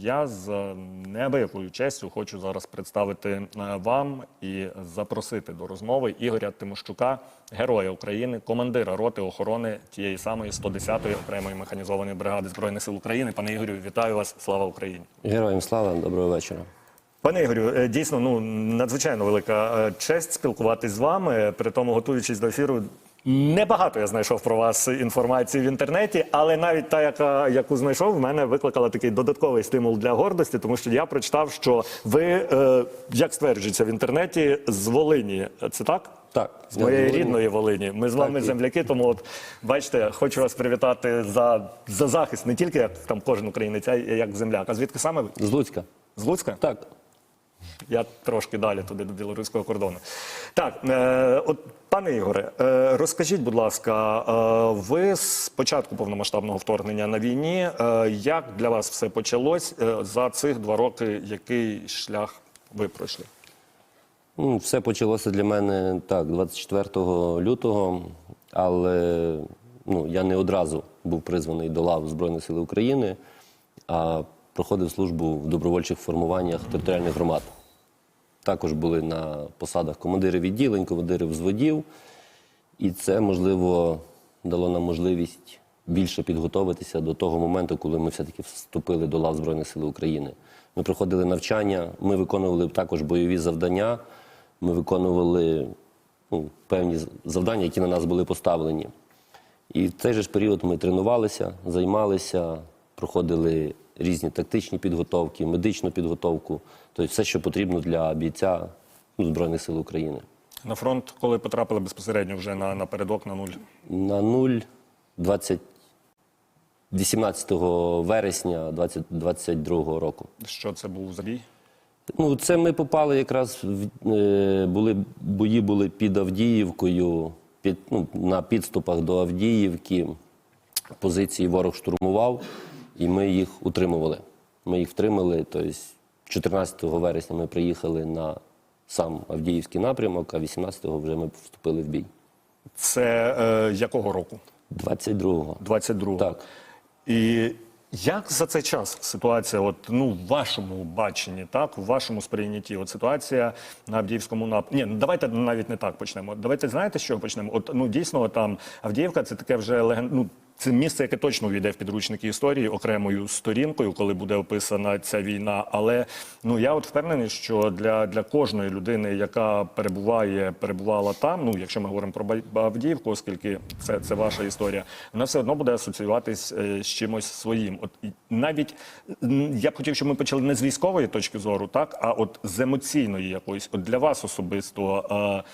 я з неабиякою честю хочу зараз представити е, вам і запросити до розмови Ігоря Тимощука, героя України, командира роти охорони тієї самої 110-ї окремої механізованої бригади збройних сил України. Пане Ігорю, вітаю вас! Слава Україні! Героям слава, доброго вечора. Пане Ігорю, е, дійсно ну надзвичайно велика е, честь спілкуватись з вами. При тому, готуючись до ефіру, небагато я знайшов про вас інформації в інтернеті, але навіть та, яка яку знайшов, в мене викликала такий додатковий стимул для гордості, тому що я прочитав, що ви, е, як стверджується в інтернеті, з Волині. Це так? Так, З моєї рідної Волині. Ми з вами і- земляки, тому от бачите, хочу вас привітати за, за захист, не тільки як там кожен українець, а як земляк. А звідки саме ви? З Луцька. З Луцька? Так. Я трошки далі туди до білоруського кордону. Так, е, от пане Ігоре, е, розкажіть, будь ласка, е, ви з початку повномасштабного вторгнення на війні, е, як для вас все почалось е, за цих два роки? Який шлях ви пройшли? Ну, все почалося для мене так, 24 лютого, але ну, я не одразу був призваний до лав Збройних сил України, а проходив службу в добровольчих формуваннях територіальних громад. Також були на посадах командири відділень, командири взводів. І це, можливо, дало нам можливість більше підготуватися до того моменту, коли ми все-таки вступили до лав Збройних сил України. Ми проходили навчання, ми виконували також бойові завдання, ми виконували ну, певні завдання, які на нас були поставлені. І в цей же ж період ми тренувалися, займалися, проходили різні тактичні підготовки, медичну підготовку, тобто все, що потрібно для бійця ну, Збройних сил України. На фронт, коли потрапили безпосередньо вже на, напередок на нуль? На 0 20, 18 вересня 2022 року. Що це був за бій? Ну, це ми попали якраз в е, були бої були під Авдіївкою, під, ну, на підступах до Авдіївки. Позиції ворог штурмував, і ми їх утримували. Ми їх втримали. Тобто 14 вересня ми приїхали на сам Авдіївський напрямок, а 18-го вже ми вступили в бій. Це е, якого року? 22-го. 22-го. Так. І як за цей час ситуація, от ну в вашому баченні, так, у вашому сприйнятті, от ситуація на Авдіївському нап... Ні, ну давайте навіть не так почнемо. Давайте знаєте, чого почнемо? От ну дійсно там Авдіївка це таке вже леген... ну, це місце, яке точно війде в підручники історії окремою сторінкою, коли буде описана ця війна. Але ну я от впевнений, що для, для кожної людини, яка перебуває, перебувала там, ну якщо ми говоримо про Авдіївку, оскільки це, це ваша історія, вона все одно буде асоціюватись е, з чимось своїм. От навіть я б хотів, щоб ми почали не з військової точки зору, так а от з емоційної якоїсь. От для вас особисто.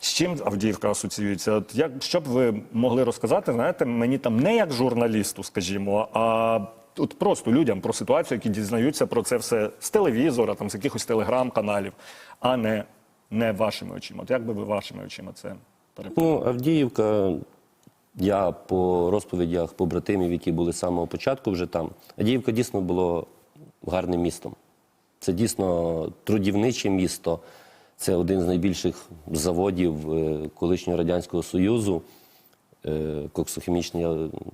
З чим Авдіївка асоціюється? От як що б ви могли розказати, знаєте, мені там не як журналісту, скажімо, а от просто людям про ситуацію, які дізнаються про це все з телевізора, там з якихось телеграм-каналів, а не, не вашими очима. От як би ви вашими очима це переповіли? Ну, Авдіївка, я по розповідях побратимів, які були з самого початку вже там, Авдіївка дійсно було гарним містом. Це дійсно трудівниче місто. Це один з найбільших заводів е, колишнього Радянського Союзу, е, коксохімічний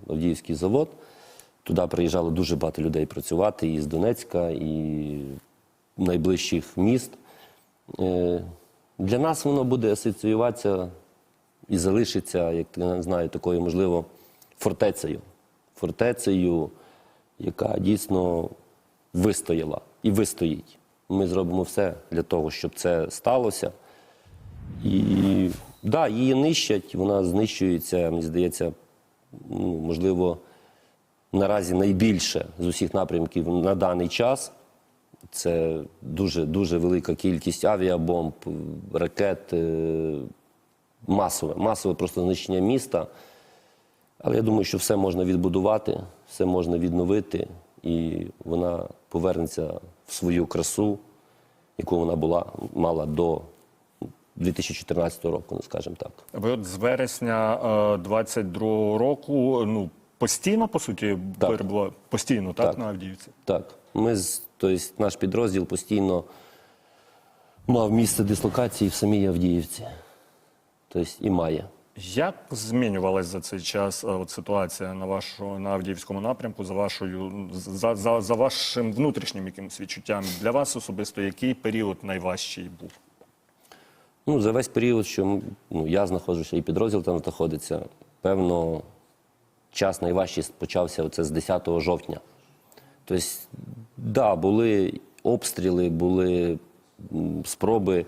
Авдіївський завод. Туди приїжджало дуже багато людей працювати і з Донецька, і найближчих міст. Е, Для нас воно буде асоціюватися і залишиться, як я знаю, такою, можливо, фортецею. Фортецею, яка дійсно вистояла і вистоїть. Ми зробимо все для того, щоб це сталося. І да, її нищать, вона знищується, мені здається, ну, можливо, наразі найбільше з усіх напрямків на даний час. Це дуже дуже велика кількість авіабомб, ракет, е, масове, масове просто знищення міста. Але я думаю, що все можна відбудувати, все можна відновити, і вона повернеться в свою красу, яку вона була, мала до 2014 року, ну, скажімо так. Ви от з вересня е, 22 року, ну постійно по суті Так. перебували постійно, так, Так. на Авдіївці. Так, ми з- тобто, наш підрозділ постійно мав місце дислокації в самій Авдіївці. Тобто і має. Як змінювалась за цей час е, от ситуація на вашу на Авдіївському напрямку за вашою за, за, за вашим внутрішнім якимось відчуттям? Для вас особисто який період найважчий був? Ну, за весь період, що ну, я знаходжуся і підрозділ там знаходиться, певно, час найважчий почався оце з 10 жовтня. Тобто, да, були обстріли, були спроби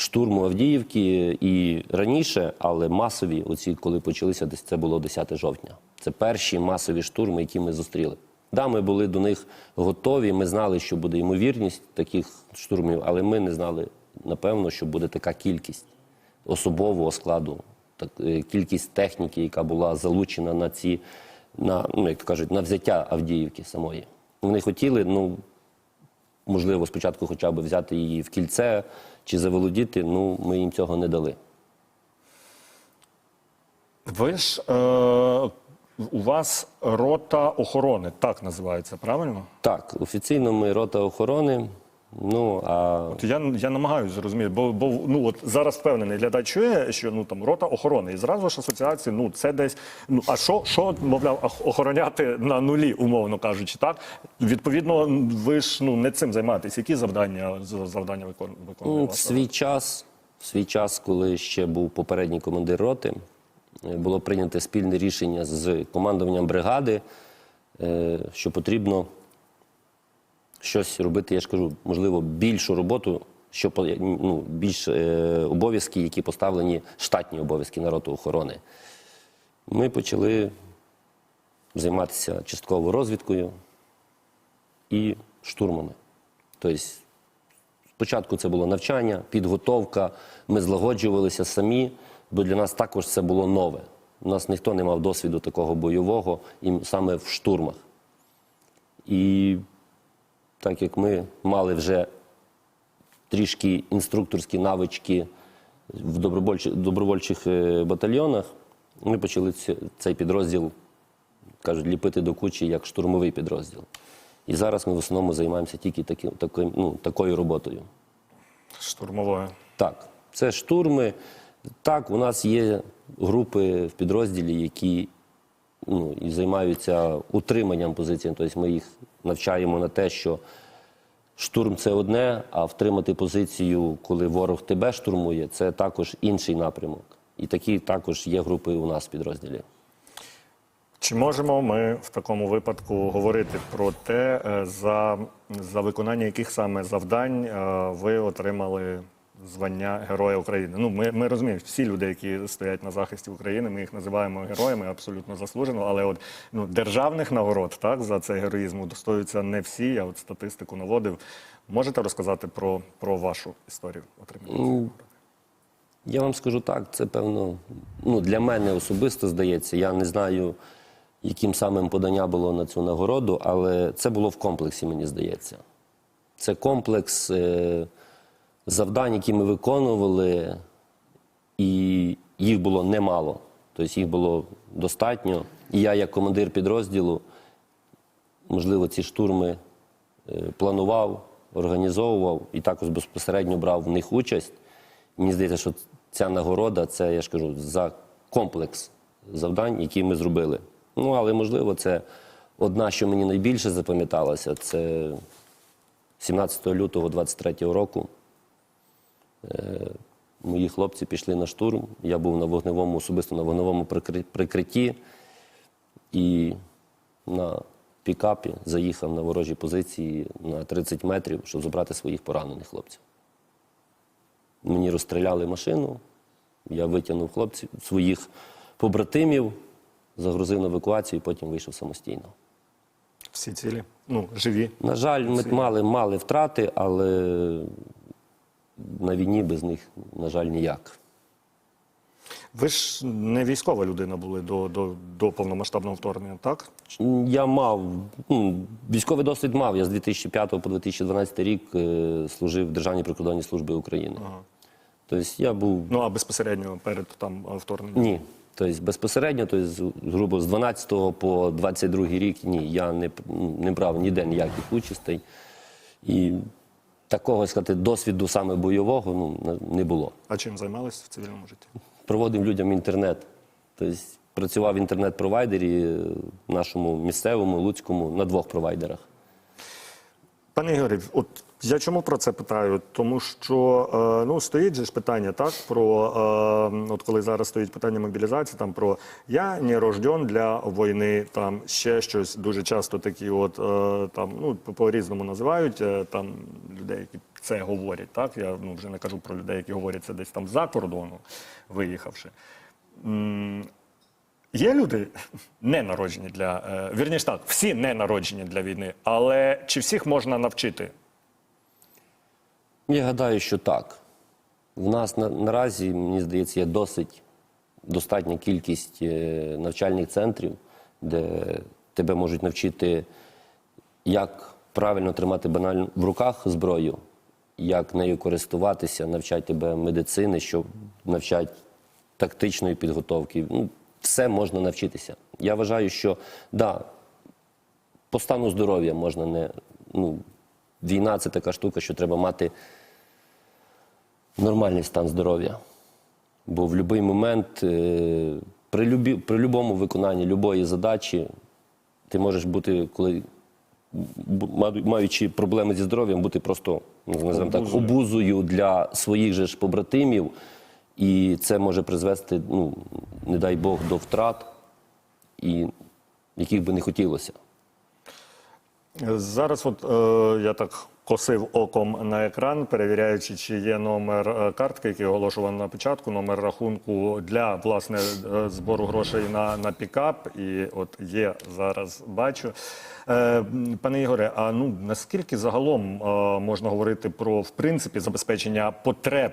штурму Авдіївки і раніше, але масові, оці, коли почалися, десь це було 10 жовтня. Це перші масові штурми, які ми зустріли. Да, ми були до них готові, ми знали, що буде ймовірність таких штурмів, але ми не знали, напевно, що буде така кількість особового складу, так, е, кількість техніки, яка була залучена на ці, на, ну, як кажуть, на взяття Авдіївки самої. Вони хотіли, ну, можливо, спочатку хоча б взяти її в кільце чи заволодіти, ну, ми їм цього не дали. Ви ж е, у вас рота охорони, так називається, правильно? Так, офіційно ми рота охорони. Ну а От я, я намагаюся зрозуміти, бо, бо ну от зараз впевнений глядач чує, що ну там рота охорони, і зразу ж асоціації, ну це десь. Ну а що, що мовляв, ох- охороняти на нулі, умовно кажучи, так відповідно, ви ж ну не цим займаєтесь. Які завдання завдання викон- виконує ну, в свій час, в свій час, коли ще був попередній командир роти, е, було прийнято спільне рішення з командуванням бригади, е, що потрібно щось робити, я ж кажу, можливо, більшу роботу, що ну, більш е, обов'язки, які поставлені штатні обов'язки на роту охорони. Ми почали займатися частково розвідкою і штурмами. Тобто, спочатку це було навчання, підготовка, ми злагоджувалися самі, бо для нас також це було нове. У нас ніхто не мав досвіду такого бойового, і саме в штурмах. І так як ми мали вже трішки інструкторські навички в добровольчих, добровольчих е, батальйонах, ми почали цей підрозділ, кажуть, ліпити до кучі як штурмовий підрозділ. І зараз ми в основному займаємося тільки таки, таким, ну, такою роботою. штурмової? Так, це штурми. Так, у нас є групи в підрозділі, які ну, і займаються утриманням позицій. Тобто ми їх навчаємо на те, що штурм це одне, а втримати позицію, коли ворог тебе штурмує, це також інший напрямок. І такі також є групи у нас в підрозділі. Чи можемо ми в такому випадку говорити про те, е, за, за виконання яких саме завдань е, ви отримали звання Героя України? Ну, ми, ми розуміємо, всі люди, які стоять на захисті України, ми їх називаємо героями абсолютно заслужено, але от ну, державних нагород так, за цей героїзм удостоюються не всі. Я от статистику наводив. Можете розказати про, про вашу історію отримання? Я вам скажу так, це певно, ну, для мене особисто здається. Я не знаю, яким самим подання було на цю нагороду, але це було в комплексі, мені здається. Це комплекс е, завдань, які ми виконували, і їх було немало. Тобто їх було достатньо. І я, як командир підрозділу, можливо, ці штурми е, планував, організовував і також безпосередньо брав в них участь. Мені здається, що ця нагорода це, я ж кажу, за комплекс завдань, які ми зробили. Ну, але можливо, це одна, що мені найбільше запам'яталася, це 17 лютого 23 року. Е, Мої хлопці пішли на штурм. Я був на вогневому, особисто на вогневому прикритті і на пікапі заїхав на ворожі позиції на 30 метрів, щоб забрати своїх поранених хлопців. Мені розстріляли машину, я витягнув хлопців, своїх побратимів, загрузив на евакуацію і потім вийшов самостійно. Всі цілі? Ну, живі. На жаль, ми мали, мали втрати, але на війні без них, на жаль, ніяк. Ви ж не військова людина були до, до, до повномасштабного вторгнення, так? Я мав ну, військовий досвід мав. Я з 2005 по 2012 рік е, служив в Державній прикордонній службі України. Тобто я був Ну а безпосередньо перед там вторгненням? Ні. Тобто безпосередньо, тобто, з- грубо з 12 по 22 рік ні, я не, не брав ніде ніяких участей. І такого сказати, досвіду саме бойового ну, не було. А чим займалися в цивільному житті? Проводив людям інтернет. Тобто працював в інтернет-провайдері е, нашому місцевому, луцькому, на двох провайдерах. Пане Ігорі, от я чому про це питаю? Тому що е, ну стоїть же ж питання, так про е, от коли зараз стоїть питання мобілізації, там про я не рожден для війни, там ще щось дуже часто такі, от е, там ну по різному називають там людей, які це говорять. Так я ну вже не кажу про людей, які говорять це десь там за кордону, виїхавши. Є люди не народжені для е, вірніш так, всі не народжені для війни, але чи всіх можна навчити? Я гадаю, що так. В нас на, наразі, мені здається, є досить достатня кількість е, навчальних центрів, де тебе можуть навчити, як правильно тримати банально в руках зброю, як нею користуватися, навчать тебе медицини, що навчать тактичної підготовки. Ну, все можна навчитися. Я вважаю, що да, по стану здоров'я можна не. Ну, війна це така штука, що треба мати нормальний стан здоров'я. Бо в будь-який момент, е, при, любі, при любому виконанні любої задачі, ти можеш бути, коли маючи проблеми зі здоров'ям, бути просто ну, називаємо так, Обузою. обузою для своїх же ж побратимів. І це може призвести, ну, не дай Бог, до втрат, і яких би не хотілося. Зараз, от е, я так косив оком на екран, перевіряючи, чи є номер е, картки, який оголошував на початку, номер рахунку для власне е, збору грошей на, на пікап. І от є зараз, бачу. Е, пане Ігоре, а ну наскільки загалом можна говорити про в принципі забезпечення потреб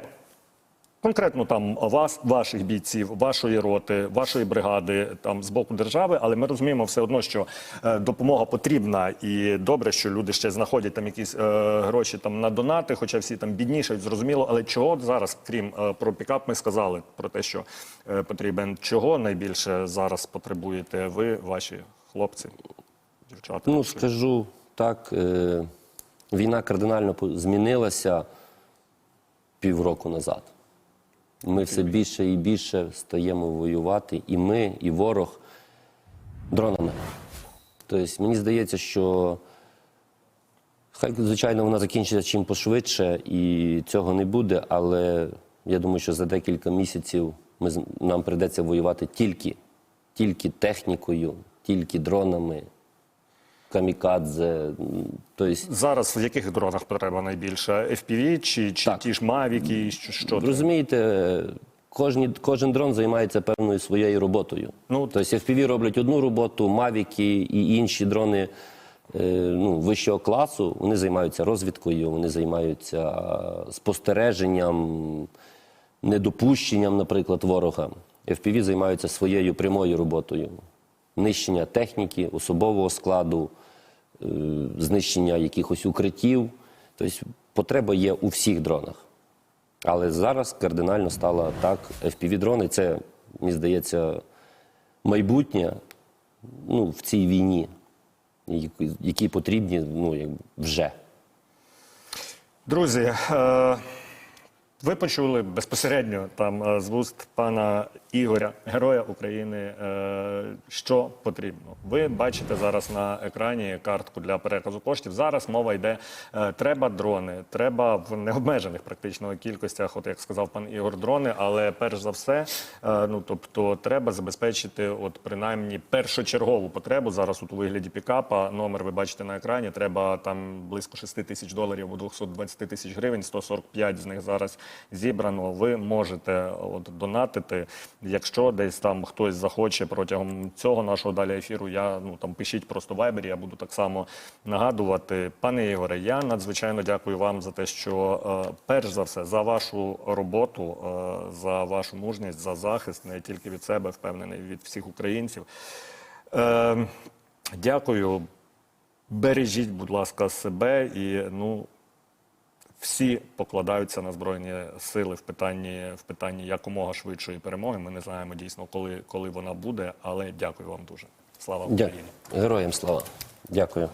Конкретно там вас, ваших бійців, вашої роти, вашої бригади там з боку держави, але ми розуміємо все одно, що е, допомога потрібна, і добре, що люди ще знаходять там якісь е, гроші там на донати, хоча всі там біднішають, зрозуміло. Але чого зараз, крім е, про пікап, ми сказали про те, що е, потрібен, чого найбільше зараз потребуєте ви, ваші хлопці, дівчата? Ну, скажу так, е, війна кардинально змінилася півроку назад. Ми все більше і більше стаємо воювати, і ми, і ворог дронами. Тобто, мені здається, що хай, звичайно, вона закінчиться чим пошвидше, і цього не буде, але я думаю, що за декілька місяців ми, нам прийдеться воювати тільки, тільки технікою, тільки дронами, камікадзе. м, Тобто, Зараз в яких дронах потреба найбільше? FPV чи, чи Так. ті ж Мавіки? Що, що? Розумієте, кожні, кожен дрон займається певною своєю роботою. Ну, тобто FPV роблять одну роботу, Мавіки і інші дрони е, ну, вищого класу, вони займаються розвідкою, вони займаються спостереженням, недопущенням, наприклад, ворога. FPV займаються своєю прямою роботою. Нищення техніки, особового складу, е, знищення якихось укриттів. Тобто потреба є у всіх дронах. Але зараз кардинально стало так. FPV-дрони це, мені здається, майбутнє ну, в цій війні, які- потрібні ну, вже. Друзі, е, ви почули безпосередньо там е, з вуст пана Ігоря, героя України, е, що потрібно. Ви бачите зараз на екрані картку для переказу коштів. Зараз мова йде: е, треба дрони, треба в необмежених практично кількостях, от як сказав пан Ігор, дрони. Але перш за все, ну тобто, треба забезпечити, от принаймні першочергову потребу зараз от у вигляді пікапа. Номер ви бачите на екрані. Треба там близько 6 тисяч доларів або 220 тисяч гривень. 145 з них зараз зібрано. Ви можете от донатити. Якщо десь там хтось захоче протягом цього нашого далі ефіру, я ну там пишіть просто в вайбері, я буду так само нагадувати. Пане Ігоре, я надзвичайно дякую вам за те, що е, перш за все за вашу роботу, е, за вашу мужність, за захист не тільки від себе, впевнений від всіх українців. Е, дякую. Бережіть, будь ласка, себе і ну. Всі покладаються на збройні сили в питанні в питанні якомога швидшої перемоги. Ми не знаємо дійсно, коли, коли вона буде, але дякую вам дуже. Слава Україні! Героям слава. Дякую.